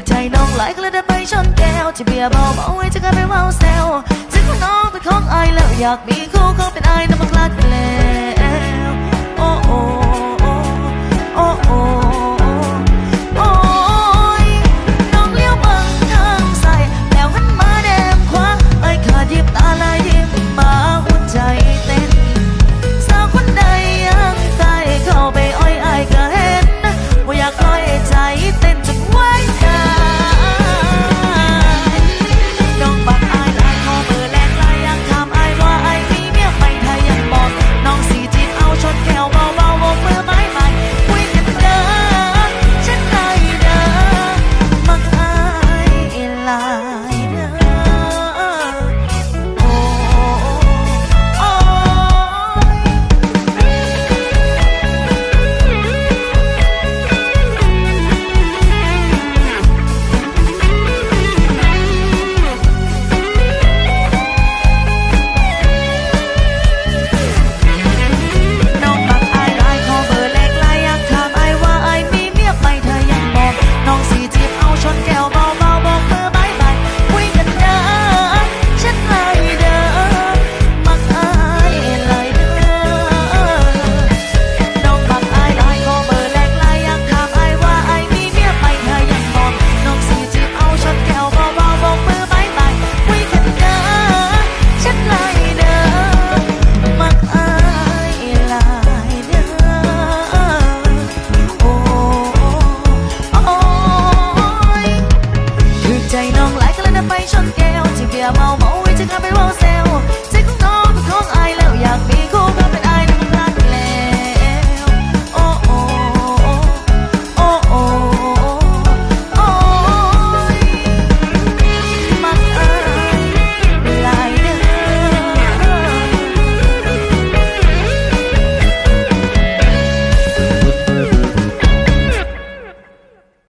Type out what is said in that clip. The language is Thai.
กใจน้องหลายก็เลยได้ไปชนแก้วที่เบียร์เบาเบาไว้จะกลายเป็นเมาแซวถึงคนน้องเป็นของไอาแล้วอยากมีคู่เขาเป็นไอายแต่มันกลายเป็นเลว เมาเมาไว้จะกับไปว่าแซว